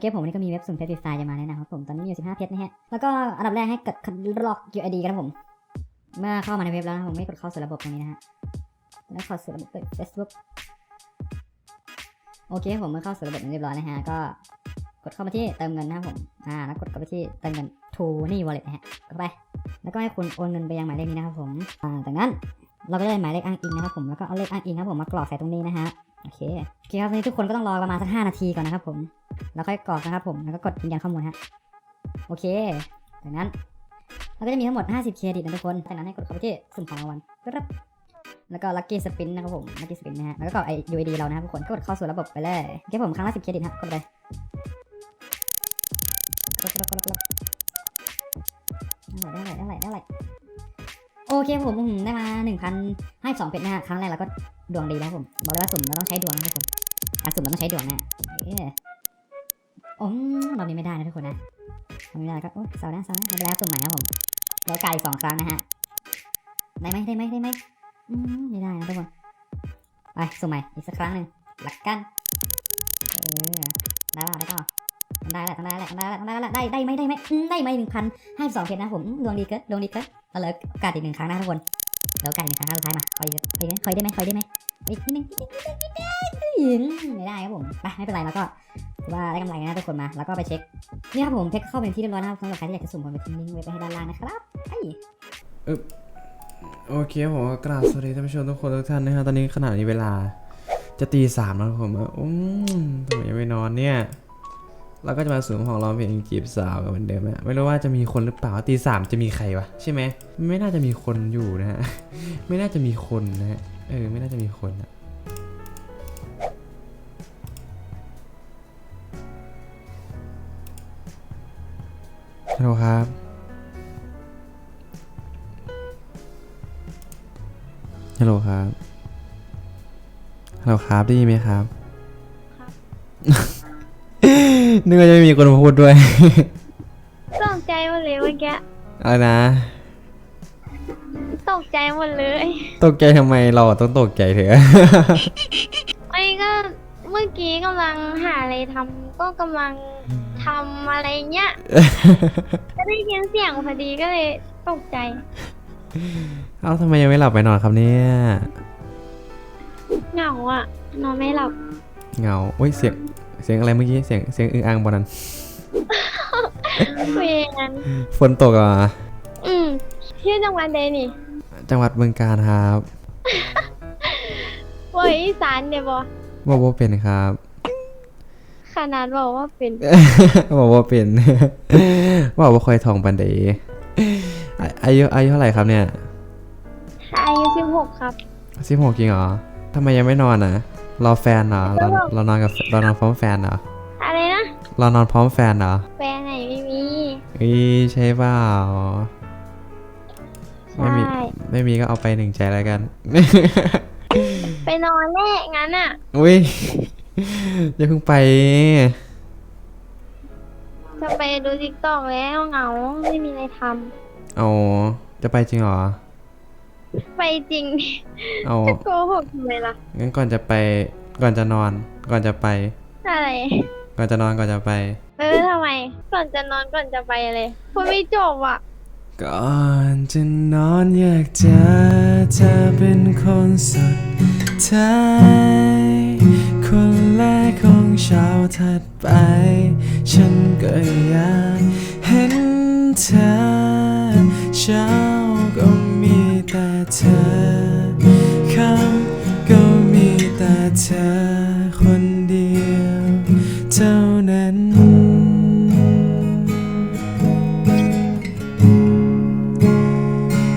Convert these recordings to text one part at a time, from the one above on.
เคผมวันนี้ก็มีเว็บสุ่มเพชรฟรีไฟล์จะมาแนะนำครับผมตอนนี้มีอยู่15เพชรนะฮะแล้วก็อันดับแรกให้กดล็อก UID กันนะผม เมื่อเข้ามาในเว็บแล้วนะผมไม่กดเข้าสู่ระบบตรงนี้นะฮะแล้วเข้าสู่ระบบ Facebook โอเคผมเมื่อเข้าสู่ระบบเรียบร้อยนะฮะก็กดเข้ามาที่เติมเงินนะครับผมอ่าแล้วกดเข้าไปที่เติมเงิน to นี่ wallet นะฮะเข้าไป แล้วก็ให้คุณโอนเงินไปยังหมายเลขนี้นะครับผมอ่าจากนั้นเราก็ได้หมายเลขอ้างอิงนะครับผมแล้วก็เอาเลขอ้างอิงครับผมมากรอกใส่ตรงนี้นะฮะโอเคโอเคครับตอนนี้ทุกคนก็ต้องรอประมาณสัก5นาทีก่อนนะครับผม แล้วค่อยกรอกนะครับผม แล้วก็กดยืนยันข้อมูลฮะ โอเค จากนั้นเราก็จะมีทั้งหมด 50 เครดิตนะทุกคน จากนั้นให้กดเข้าไปที่สุ่มของรางวัลครับ แล้วก็ lucky spin นนะครับผม lucky spin นนะฮะ แล้วก็กรอกไอ UID เรานะครับทุกคนก็กดเข้าสู่ระบบไปเลยโอเคผมครั้งละ10เครดิตฮะ กดไปกดกดกดกดได้ไหลได้ไหลได้ไหลโอเคผมได้มา1,000ให้2เพชรนะฮะ ครั้งแรกเราก็ดวงดีนะครับผม บอกเลยว่าสุ่มเราต้องใช้ดวงนะครับผมการสุ่มเราต้องใช้ดวงนะ โอ้รอบนี้ไม่ได้นะทุกคนนะทำไม่ได้ก็โอ้เสาร์หน้าเสาร์หน้าไม่เป็นไรสุ่มใหม่ครับผมแล้วไก่สองครั้งนะฮะ ได้ไหมได้ไหมได้ไหมอืมไม่ได้นะทุกคน ไปสุ่มใหม่อีกสักครั้งหนึ่งหลักกันเออได้ป่ะได้ป่ะทำได้แหละทำได้แหละทำได้แหละทำได้แหละได้ได้ไหมได้ไหมอืมได้ไหมหนึ่งพันให้สองเพชรนะผมดวงดีเกินดวงดีเกินเอาเลยโอกาสอีกหนึ่งครั้งนะทุกคนเดี๋ยวโอกาสอีกหนึ่งครั้งสุดท้ายมาคอยอีกคอยได้ไหมคอยได้ไหมคอยได้ไหมอีกนิดนึงนิดนึงนิดนึงนิดนึงไม่ได้ครับผมไปไม่เป็นไรแล้วก็ ถือว่าได้กำไรนะทุกคนมา แล้วก็ไปเช็ค นี่ครับผมเช็คเข้าเป็นที่เรียบร้อยนะครับสำหรับใครที่อยากจะสุ่มผมไปทิ้งลิงก์ไว้ให้ด้านล่างนะครับไปโอเคผมก็กราบสวัสดีท่านผู้ชมทุกคนทุกท่านนะครับตอนนี้ขณะนี้เวลาจะตีสามแล้วผมอืมทำไมยังไม่นอนเนี่ยเราก็จะมาสูงของเราเพลงจีบสาวกันเหมือนเดิมนะไม่รู้ว่าจะมีคนหรือเปล่าตีสามจะมีใครวะใช่ไหมไม่น่าจะมีคนอยู่นะฮะไม่น่าจะมีคนนะฮะเออไม่น่าจะมีคนอะ ฮัลโหลครับ ฮัลโหลครับ ฮัลโหลครับได้ยินไหมครับ นึกว่าจะไม่มีคนมาพูดด้วย ตกใจหมดเลยเมื่อกี้ อะไรนะ ตกใจหมดเลย ตกใจทำไมเราอะต้องตกใจเถอะไอ้ก็เมื่อกี้กำลังหาอะไรทำก็กำลังทำอะไรเงี้ยก็ได้ยินเสียงพอดีก็เลยตกใจ เอ้าทำไมยังไม่หลับไปนอนครับเนี่ยเหงาอะ นอนไม่หลับเหงาโอ้ยเสียงเสียงอะไรเมื่อกี้เสียงเสียงอึงอ่างบนนั้นคุยกันฝนตกอะอืมชื่อจังหวัดใดนี่ จังหวัดเมืองการครับโอ้ยอีสานเดี๋ยวบอบอกว่าเป็นครับ ขนาดบอกว่าเป็น บอกว่าเป็นบอกว่าคอยทองปันเดอาอายุอายุเท่าไหร่ครับเนี่ยอายุสิบหกครับสิบหกจริงเหรอทำไมยังไม่นอนอะรอแฟนเหรอเราเรานอนกับเรานอนพร้อมแฟนเหรออะไรนะเรานอนพร้อมแฟนเหรอแฟนไหนไม่มีอีใช่เปล่าไม่ใช่มีไม่มีก็เอาไปหนึ่งใจแล้วกัน ไปนอนแน่งั้นอะอุ้ย อย่าเพิ่งไป จะไปดูทิกตอกแล้วเหงาไม่มีอะไรทเอาจะไปจริงเหรอำไปจริงเอาจะโกหกทำไมล่ะ งั้นก่อนจะไป ก่อนจะนอน ก่อนจะไป อะไร ก่อนจะนอนก่อนจะไป เออทำไม ก่อนจะนอนก่อนจะไปเลยพูดไม่จบอะ ก่อนจะนอนอยากเจอเธอเป็นคนสุดท้าย ถัดไป ฉันก็อยากเห็นเธอ เช้าก็มีแต่เธอค่ำก็มีแต่เธอคนเดียวเท่านั้น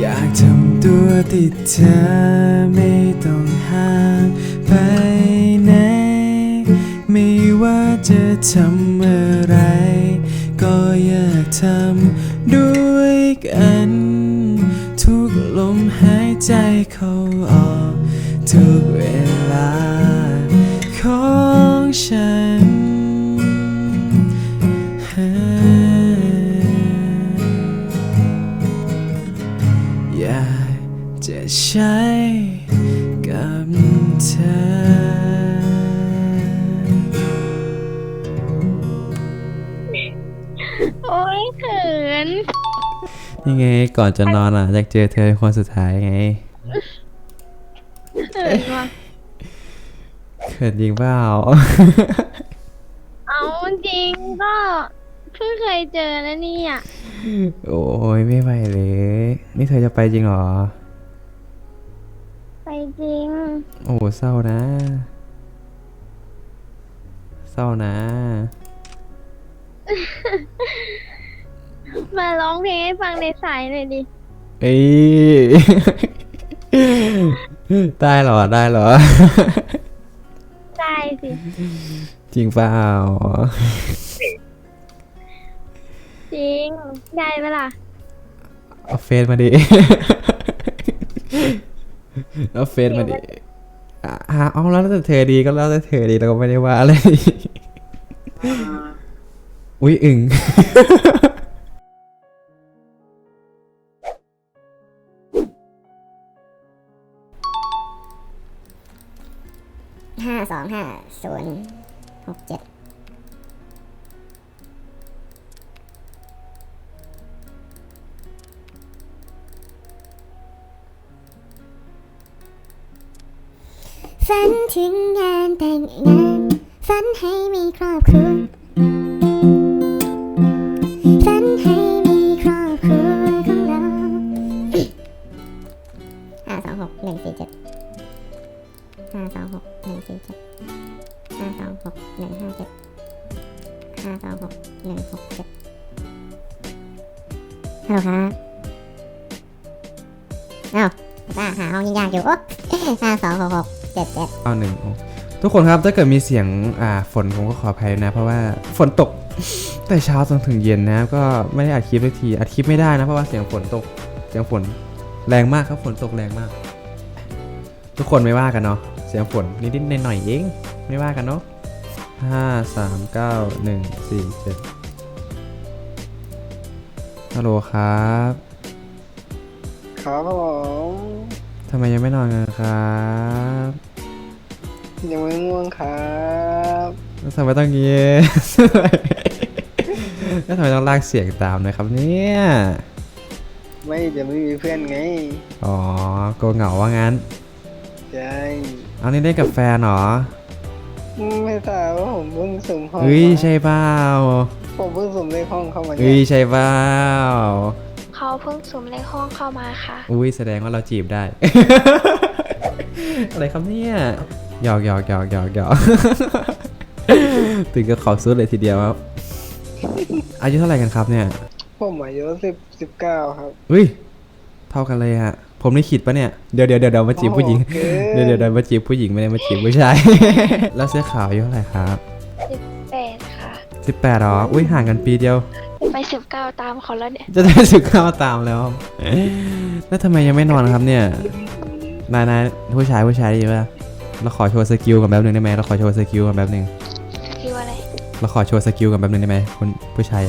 อยากทำตัวติดเธอ ทำอะไร ก็อยากทำด้วยกัน ทุกลมหายใจเข้าออก ทุกเวลาของฉันอยากจะใช้ ยังไง ก่อนจะนอนอะอยากเจอเธอเป็นคนสุดท้ายไงเขินว่ะเขินจริงเปล่า เอาจริงก็เพิ่งเคยเจอนะเนี่ย โอ้ยไม่ไหวเลย นี่เธอจะไปจริงเหรอ ไปจริง โอ้เศร้านะ เศร้านะ มาร้องเพลงให้ฟังในสายหน่อยดิ เอ้ย ได้เหรอ ได้เหรอ ได้สิ จริงเปล่าจริง ได้ไหมล่ะ เอาเฟซมาดิ เอาเฟซมาดิอะอะเอาแล้วแต่เธอดีก็แล้วแต่เธอดีเราก็ไม่ได้ว่าอะไร อุ้ยอึ่ง ห้าสองห้าศูนย์หกเจ็ดฝันถึงงานแต่งงาน ฝันให้มีครอบครัว ฮัลโหลครับอ้าวป้าหาห้องยิ่งยากอยู่โอ๊ะห้าสองหกหกเจ็ดเจ็ดเอาหนึ่งโอ้ทุกคนครับถ้าเกิดมีเสียงอ่าฝนผมก็ขออภัยนะ เพราะว่าฝนตก แต่เช้าจนถึงเย็นนะครับก็ไม่ได้อัดคลิปสักทีอัดคลิปไม่ได้นะเพราะว่าเสียงฝนตกเสียงฝนแรงมากครับฝนตกแรงมาก ทุกคนไม่ว่ากันเนาะเสียงฝนนิดๆหน่อยๆเองไม่ว่ากันเนาะห้าสามเก้าหนึ่งสี่เจ็ด ฮัลโหลครับครับผมทำไมยังไม่นอนกันครับยังไม่ง่วงครับแล้วทำไมต้องเงี้ยแล้วทำไมต้องลากเสียงตามด้วยครับเนี่ยไม่เดี๋ยวไม่มีเพื่อนไง อ๋อโกลัวเหงาว่างั้นใช่เอานี่ได้กับแฟนเหรอ ไม่ทราบว่าผมเพิ่งสุ่มห้องเฮ้ยมาใช่เปล่าผมเพิ่งสุ่มเลขห้องเข้ามาเฮ้เนี่ยยใช่เปล่าเขาเพิ่งสุ่มเลขห้องเข้ามาค่ะ อุ้ยแสดงว่าเราจีบได้ อะไรครับเนี่ยหยอกหยอกหยอกหยอกหยอก ถึงกับขอซุดเลยทีเดียวครับ อายุเท่าไหร่กันครับเนี่ยผมอายุสิบสิบเก้าครับอุ้ยเท่ากันเลยฮะ ผมนี่ขิดปะเนี่ย เดี๋ยวเดี๋ยวเดี๋ยวเดี๋ยวมาจีบผู้หญิงโอ้โหเกินเดี๋ยวเดี๋ยวเดี๋ยวมาจีบผู้หญิงไม่ได้มาจีบผู้ชาย แล้วเสื้อขาวอายุเท่าไหร่ครับแปดค่ะสิบแปดหรอ อุ้ยห่างกันปีเดียว ไปสิบเก้าตามเขาแล้วเนี่ย จะได้สึกเข้าตามแล้ว แล้วทำไมยังไม่นอนครับเนี่ย นายนายผู้ชายผู้ชายดีป่ะเราขอโชว์สกิลกันแป๊บหนึงได้ไหมเราขอโชว์สกิลกันแป๊บหนึงคิดว่าอะไรเราขอโชว์สกิลกันแป๊บหนึงได้ไหมคุณผู้ชาย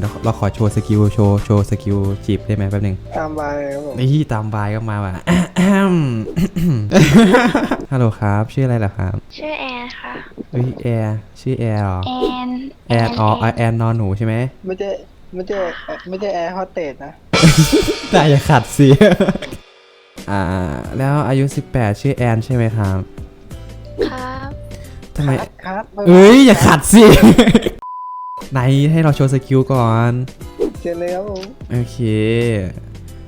เราเราขอโชว์สกิลโชว์โชว์สกิลจีบได้ไหมแป๊บหนึงตามบายเลยครับผม นี่ตามบายก็มาว่ะ ฮัลโหลครับ ชื่ออะไรเหรอครับชื่อแอนค่ะ เฮ้ยแอร์ชื่อแอร์เหรอแอนแอร์อ๋อแอร์นอนหนูใช่ไหมไม่ใช่ไม่ใช่ไม่ใช่แอร์โฮสเตสนะได้อย่าขัดสิอ่า แล้วอายุ 18 ชื่อแอนใช่ไหมครับครับ ทำไม ครับเอ้ย อย่าขัดสิ ไหนให้เราโชว์สกิลก่อนเชิญเลยครับผมโอเค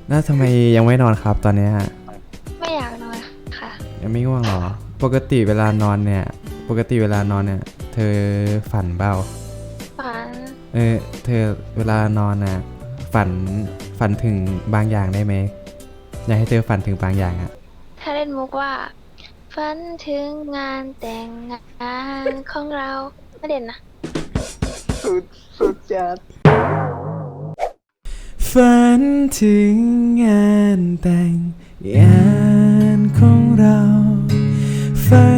แล้วทำไมยังไม่นอนครับตอนเนี้ยไม่อยากนอนค่ะ ยังไม่ง่วงเหรอ ปกติเวลานอนเนี่ย ปกติเวลานอนเนี่ย เธอฝันเปล่าฝันเออเธอเวลานอนน่ะฝันฝันถึงบางอย่างได้ไหมอยากให้เธอฝันถึงบางอย่างอะถ้าเล่นมุกว่าฝันถึงงานแต่งงานของเราไม่เด่นนะ สุดสุดจัดฝันถึงงานแต่งงานของเราฝัน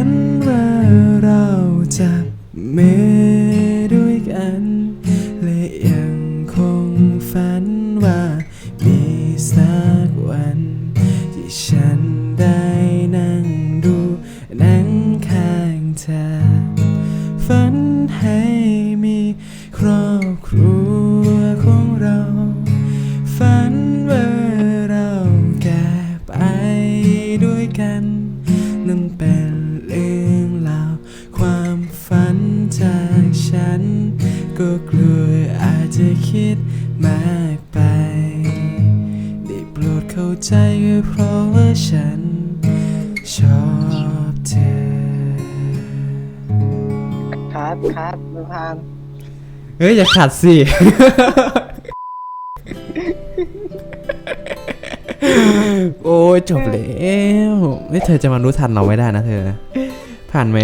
ก็กลัวอาจจะคิดมากไป ได้โปรดเข้าใจเพราะว่าฉันชอบเธอคัดคัดไม่ผ่านเฮ้ย อย่าขัดสิ โอ้ยจบแล้วนี่เธอจะมารู้ทันเราไม่ได้นะเธอ ผ่านไหม